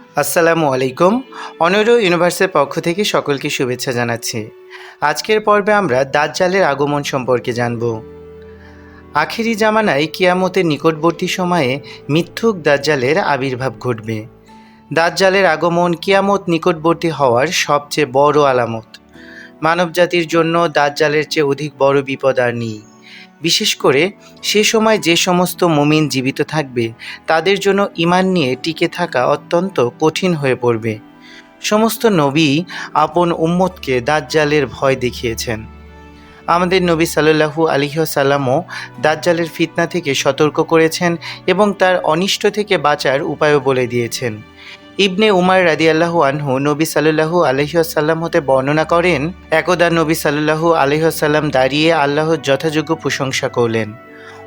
আসসালামু আলাইকুম। অনৈর ইউনিভার্সের পক্ষ থেকে সকলকে শুভেচ্ছা জানাচ্ছি। আজকের পর্বে আমরা দাজ্জালের আগমন সম্পর্কে জানব। আখেরি জামানায় কিয়ামতের নিকটবর্তী সময়ে মিথ্যুক দাজ্জালের আবির্ভাব ঘটবে। দাজ্জালের আগমন কিয়ামত নিকটবর্তী হওয়ার সবচেয়ে বড় আলামত। মানবজাতির জন্য দাজ্জালের চেয়ে অধিক বড় বিপদ আর নেই। বিশেষ করে সে সময় যে সমস্ত মুমিন জীবিত থাকবে, তাদের জন্য ইমান নিয়ে টিকে থাকা অত্যন্ত কঠিন হয়ে পড়বে। সমস্ত নবী আপন উম্মতকে দাজ্জালের ভয় দেখিয়েছেন। আমাদের নবী সাল্লাল্লাহু আলিহাসাল্লামও দাজ্জালের ফিতনা থেকে সতর্ক করেছেন এবং তার অনিষ্ট থেকে বাঁচার উপায়ও বলে দিয়েছেন। ইবনে উমার রাদিয়াল্লাহু আনহু নবী সাল্লু আলহিহাসাল্লাম হতে বর্ণনা করেন, একদা নবী সাল্লু আলহিহাসাল্লাম দাঁড়িয়ে আল্লাহর যথাযোগ্য প্রশংসা করলেন।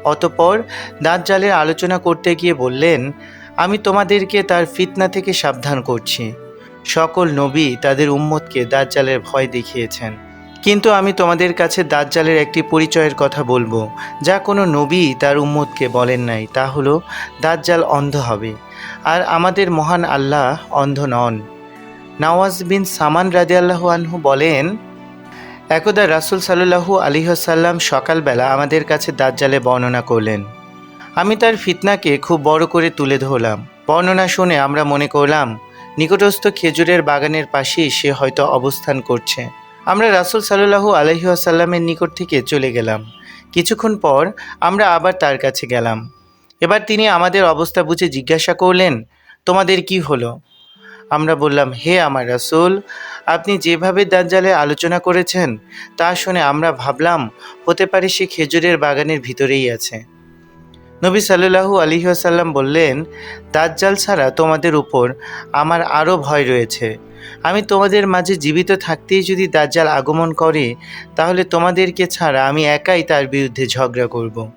অতপর দাঁত জালের আলোচনা করতে গিয়ে বললেন, আমি তোমাদেরকে তার ফিতনা থেকে সাবধান করছি। সকল নবী তাদের উম্মতকে জালের ভয় দেখিয়েছেন। কিন্তু আমি তোমাদের কাছে দাজ্জালের একটি পরিচয়ের কথা বলব, যা কোনো নবী তার উম্মতকে বলেন নাই, তা হলো, দাজ্জাল অন্ধ হবে, আর আমাদের মহান আল্লাহ অন্ধ নন। নওয়াজ বিন সামান রাদিয়াল্লাহু আনহু বলেন, একদা রাসুল সাল্লাল্লাহু আলিহাসাল্লাম সকালবেলা আমাদের কাছে দাজ্জালে বর্ণনা করলেন। আমি তার ফিতনাকে খুব বড় করে তুলে ধরলাম। বর্ণনা শুনে আমরা মনে করলাম, নিকটস্থ খেজুরের বাগানের পাশেই সে হয়তো অবস্থান করছে। আমরা রাসুল সাল্লাল্লাহু আলহিহাসাল্লামের নিকট থেকে চলে গেলাম। কিছুক্ষণ পর আমরা আবার তার কাছে গেলাম। এবার তিনি আমাদের অবস্থা বুঝে জিজ্ঞাসা করলেন, তোমাদের কি হলো? আমরা বললাম, হে আমার রাসূল, আপনি যেভাবে দাজ্জালে আলোচনা করেছেন, তা শুনে আমরা ভাবলাম, হতে পারে সে খেজুরের বাগানের ভিতরেই আছে। নবী সাল্লাল্লাহু আলিহাসাল্লাম বললেন, দাজ্জাল ছাড়া তোমাদের উপর আমার আরও ভয় রয়েছে। আমি তোমাদের মাঝে জীবিত থাকতেই যদি দাজ্জাল আগমন করে, তাহলে তোমাদেরকে ছাড়া আমি একাই তার বিরুদ্ধে ঝগড়া করব।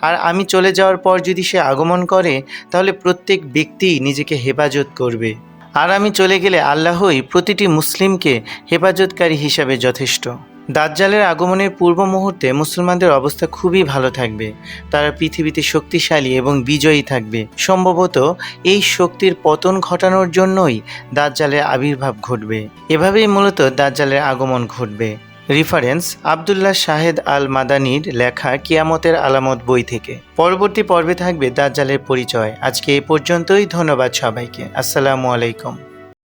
আর আমি চলে যাওয়ার পর যদি সে আগমন করে, তাহলে প্রত্যেক ব্যক্তি নিজেকে হেফাজত করবে। আর আমি চলে গেলে আল্লাহই প্রতিটি মুসলিমকে হেফাজতকারী হিসাবে যথেষ্ট। দাজ্জালের আগমনের পূর্ব মুহূর্তে মুসলমানদের অবস্থা খুবই ভালো থাকবে। তারা পৃথিবীতে শক্তিশালী এবং বিজয়ী থাকবে। সম্ভবত এই শক্তির পতন ঘটানোর জন্যই দাজ্জালের আবির্ভাব ঘটবে। এভাবেই মূলত দাজ্জালের আগমন ঘটবে। রেফারেন্স, আবদুল্লাহ শাহেদ আল মাদানির লেখা কিয়ামতের আলামত বই থেকে। পরবর্তী পর্বে থাকবে দাজ্জালের পরিচয়। আজকে এ পর্যন্তই, ধন্যবাদ সবাইকে। আসসালামু আলাইকুম।